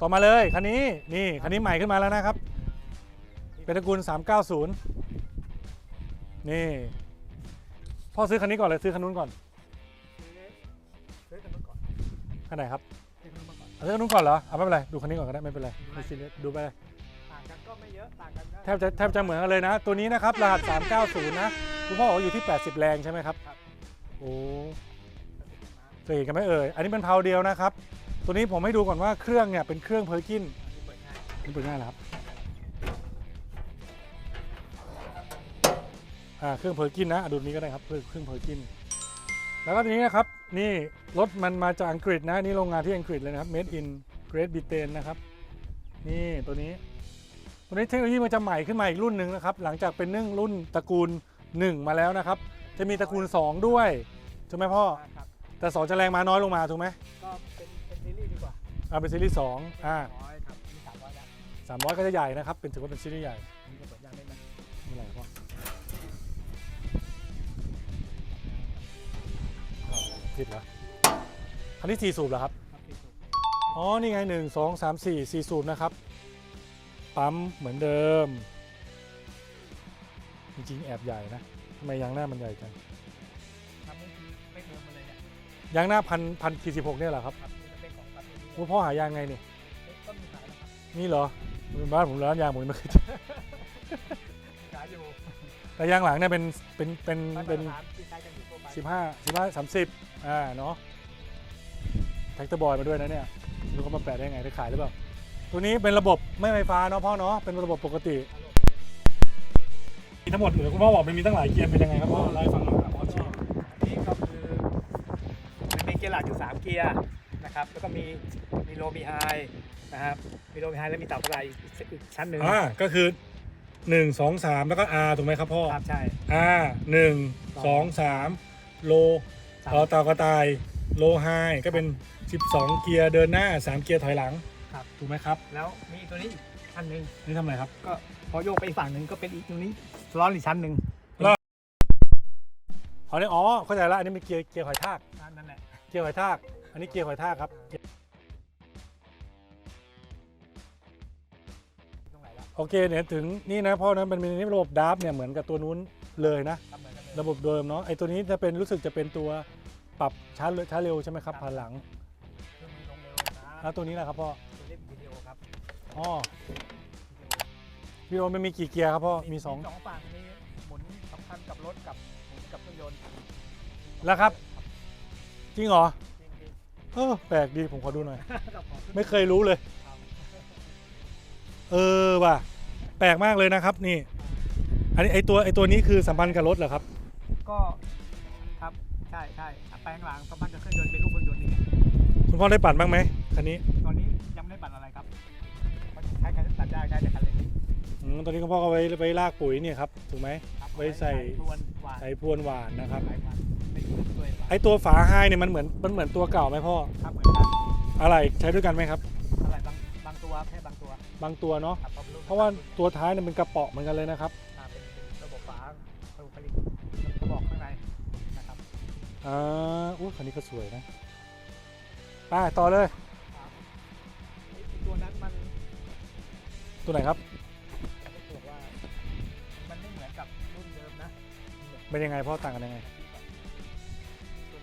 ต่อมาเลยคันนี้นี่คันนี้ใหม่ขึ้นมาแล้วนะครับ เป็นตระกูล 390 นี่ พ่อซื้อคันนี้ก่อนเลยซื้อคันนู้นก่อนซื้อกันมาก่อนคันไหนครับซื้อกันมาก่อนเอาซื้อคันนู้นก่อนเหรอเอาไม่เป็นไรดูคันนี้ก่อนก็ได้ไม่เป็นไรไม่ซีเรียสดูไปเลยต่างกันก็ไม่เยอะต่างกันก็แทบจะแทบจะเหมือนกันเลยนะ ตัวนี้นะครับรหัส 390 นะคุณพ่อบอกว่าอยู่ที่ 80 แรงใช่ไหมครับโอ้เคยเห็นกันไหมเอ่ยอันนี้เป็นเพาเดียวนะครับ ตัวนี้ผมให้ดูก่อนว่าเครื่องเนี่ยเป็นเครื่องเพอร์กินเปิดง่ายนี่เปิดง่ายเหรอครับอ่าเครื่องเพอร์กินนะอะดูนี้ก็ได้ครับเครื่องเครื่องเพอร์กินแล้วก็ตัวนี้นะครับนี่รถมันมาจากอังกฤษนะนี่โรงงานที่อังกฤษเลยนะครับ made in Great Britain นะครับ นี่ตัวนี้ ตัวนี้เทคโนโลยีมันจะใหม่ขึ้นมาอีกรุ่นหนึ่งนะครับ หลังจากเป็นนึ่งรุ่นตระกูล 1 มาแล้วนะครับ จะมีตระกูล 2 ด้วยใช่ไหมพ่อครับแต่ 2 จะแรงมาน้อยลงมา ถูกไหมก็ อ่าเป็นซีรีส์2อ่าร้อยครับมีสามร้อยแล้ว300ก็จะใหญ่นะครับ เป็นถือว่าเป็นซีรีส์ใหญ่มีจะเปิดยางได้ไหมเมื่อไหร่พ่อผิดเหรอคันที่สี่สูบเหรอครับ ครับที่สุดอ๋อ นี่ไงหนึ่งสองสามสี่สี่สูบนะครับ ปั๊มเหมือนเดิม จริงๆ แอบใหญ่นะทำไมยางหน้ามันใหญ่จัง ทำไม่ดีไม่เดิมมาเลยเนี่ยยางหน้าพันพันทีสิบหกเนี่ยเหรอครับ ครับมีสเป คของปัตตานีว่าพ่อหายางไงนี่ก็มีขายนะครับนี่เหรอเป็นบ้านผมร้านยางผมยังไม่เคยเจอขายอยู่แต่ยางหลังเนี่ยเป็นเป็นเป็นมาตรเป็นฐานที่ใช้กันอยู่ทั่วไปสิบห้าสิบห้าสามสิบอ่าเนาะแท็กเตอร์บอยมาด้วยนะเนี่ยรู้เขามาแปะได้ไงได้ขายหรือเปล่าตัวนี้เป็นระบบไม่ไฟฟ้าเนาะพ่อเนาะเป็นระบบปกติมีทั้งหมดเหลือคุณพ่อบอกมันมีตั้งหลายเกียร์เป็นยังไงครับพ่อเล่าให้ฟังหน่อยครับพ่อชี้อันนี้ก็คือมันมีเกียร์หลักอยู่3เกียร์ นะครับแล้วก็มีมีโลมีไฮนะครับมีโลมีไฮแล้วมีเต่ากระไรอีกชั้นหนึ่งอ่าก็คือ1 2 3แล้วก็ R ถูกไหมครับพ่อครับใช่ R 1 2 3โลสาม ต่อเตากระต่ายโลไฮก็เป็น 12 เกียร์เดินหน้า 3 เกียร์ถอยหลังครับถูกไหมครับ แล้วมีตัวนี้อีกชั้นหนึ่งนี่ทำอะไรครับ ก็พอโยกไปอีกฝั่งหนึ่งก็เป็นอีกตรงนี้ร้อนอีกชั้นหนึ่งอ๋อนี่อ๋อเข้าใจแล้วอันนี้เป็นเกียร์เกียร์หอยทากนั่นแหละเกียร์หอยทาก อันนี้เกียร์หอยทากครับ ตรงไหนละโอเคเนี่ยถึงนี่นะพ่อนะมันเป็นระบบดับเนี่ยเหมือนกับตัวนู้นเลยนะครับเหมือนกันเลยระบบเดิมเนาะไอตัวนี้จะเป็นรู้สึกจะเป็นตัวปรับช้าเร็วช้าเร็วใช่ไหมครับผ่านหลัง เครื่องมือลงเร็วนะแล้วตัวนี้นะครับพ่อตัวนี้เป็นวิดีโอครับอ๋อวิดีโอพี่โรมันมีกี่เกียร์ครับพ่อมีสอง สองฝั่งมีหมุนสำคัญกับรถกับหมุนกับเครื่องยนต์ แล้วครับ จริงเหรอจริง เออแปลกดีผมขอดูหน่อยๆกับของเครื่องไม่เคยรู้เลยครับเออว่ะ แปลกมากเลยนะครับ นี่ อันนี้ไอตัวไอตัวนี้คือสัมพันธ์กับรถเหรอครับ ก็ครับใช่ใช่แปลงหลังสัมพันธ์กับเครื่องยนต์เป็นรูปเครื่องยนต์นี่ไงคุณพ่อได้ปั่นบ้างไหมคันนี้ตอนนี้ยังไม่ได้ปั่นอะไรครับมันใช้การตัดได้ใช้แต่คันเร่งอืมตอนนี้คุณพ่อก็ไว้ไว้ลากปุ๋ยเนี่ยครับถูกไหมครับไว้ใส่ทวนหวานใส่พรวนหวานนะครับใส่หวาน ไม่ถูกด้วยไอตัวฝาไฮเนี่ยมันเหมือนมันเหมือนตัวเก่าไหมพ่อ ครับเหมือนกันอะไรใช้ด้วยกันไหมครับ อะไรบางบางตัวแค่บางตัวบางตัวเนาะ ครับเพราะว่าตัวท้ายเนี่ยเป็นกระเป๋อเหมือนกันเลยนะครับ อ่าเป็นเป็นระบบฝาระบบผลิตกระบอกข้างในนะครับอ่าอู้คันนี้ก็สวยนะ ไปต่อเลยตัวนั้นมันตัวไหนครับจะไม่บอกว่า มันไม่เหมือนกับรุ่นเดิมนะเป็นยังไงพ่อต่างกันยังไงตัว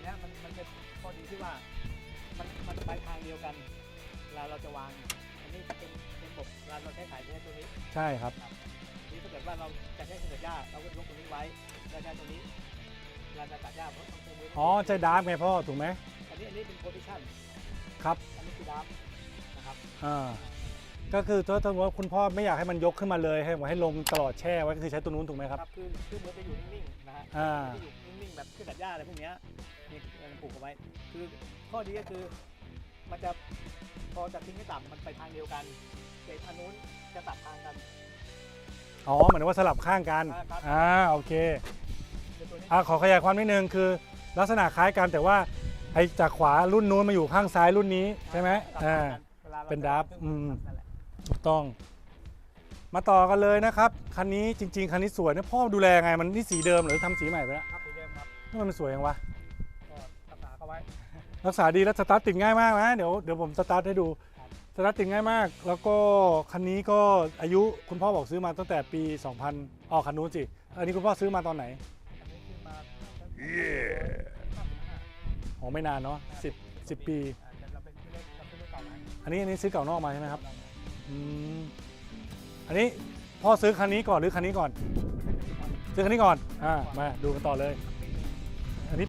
เนี้ยมันมันเป็นข้อดีที่ว่ามันมันไปทางเดียวกันเวลาเราจะวางอันนี้เป็นเป็นระบบเวลาเราใช้ถ่ายใช้ตัวนี้ใช่ครับ นี่ถ้าเกิดว่าเราจะใช้เครื่องตัดหญ้าเราก็ยกตัวนี้ไว้แล้วใช้ตัวนี้เวลาจะตัดหญ้าเพราะต้องใช้มืออ๋อใช่ดาร์กไงพ่อถูกไหมอันนี้อันนี้เป็นโพซิชันครับ อันนี้คือดับนะครับอ่า ก็คือถ้าสมมติว่าคุณพ่อไม่อยากให้มันยกขึ้นมาเลย ให้ให้ลงตลอดแช่ไว้ก็คือใช้ตัวนู้นถูกไหมครับ ครับคือคือมือจะอยู่นิ่งๆนะฮะอ่า จะอยู่นิ่งๆแบบเครื่องตัดหญ้าอะไรพวกเนี้ยนี่มันผูกเอาไว้ คือข้อดีก็คือมันจะพอจะทิ้งให้ต่ำมันไปทางเดียวกันเศษอันนู้นจะตัดทางกัน อ๋อเหมือนว่าสลับข้างกันครับ อ่าโอเคเดี๋ยวตัวนี้อ่าขอขยายความนิดนึงคือ ลักษณะคล้ายกันแต่ว่าไอจากขวารุ่นนู้นมาอยู่ข้างซ้ายรุ่นนี้ใช่ไหมตัดอ่าทางกันวลาราเป็นดับจะอืม นั่นแหละ ถูกต้องมาต่อกันเลยนะครับ คันนี้จริง ๆ คันนี้สวยนะพ่อดูแลไงมันนี่สีเดิมหรือทำสีใหม่ไปแล้วครับสีเดิมครับทำไมมันสวยยังวะก็รักษาเขาไว้ รักษาดีแล้วสตาร์ทติดง่ายมากนะเดี๋ยวเดี๋ยวผมสตาร์ทให้ดูสตาร์ทติดง่ายมาก แล้วก็คันนี้ก็อายุคุณพ่อบอกซื้อมาตั้งแต่ปี 2000อ๋อคันนู้นสิอันนี้คุณพ่อซื้อมาตอนไหนอันนี้คือมาตั้งแต่อ๋อไม่นานเนาะ10 10 ปีอ่าแต่เราเป็นรถเราเป็นรถเก่านะอันนี้อันนี้ซื้อเก่านอกมาใช่ไหมครับอืม อันนี้พ่อซื้อคันนี้ก่อนหรือคันนี้ก่อน ซื้อคันนี้ก่อน อ่า มาดูกันต่อเลย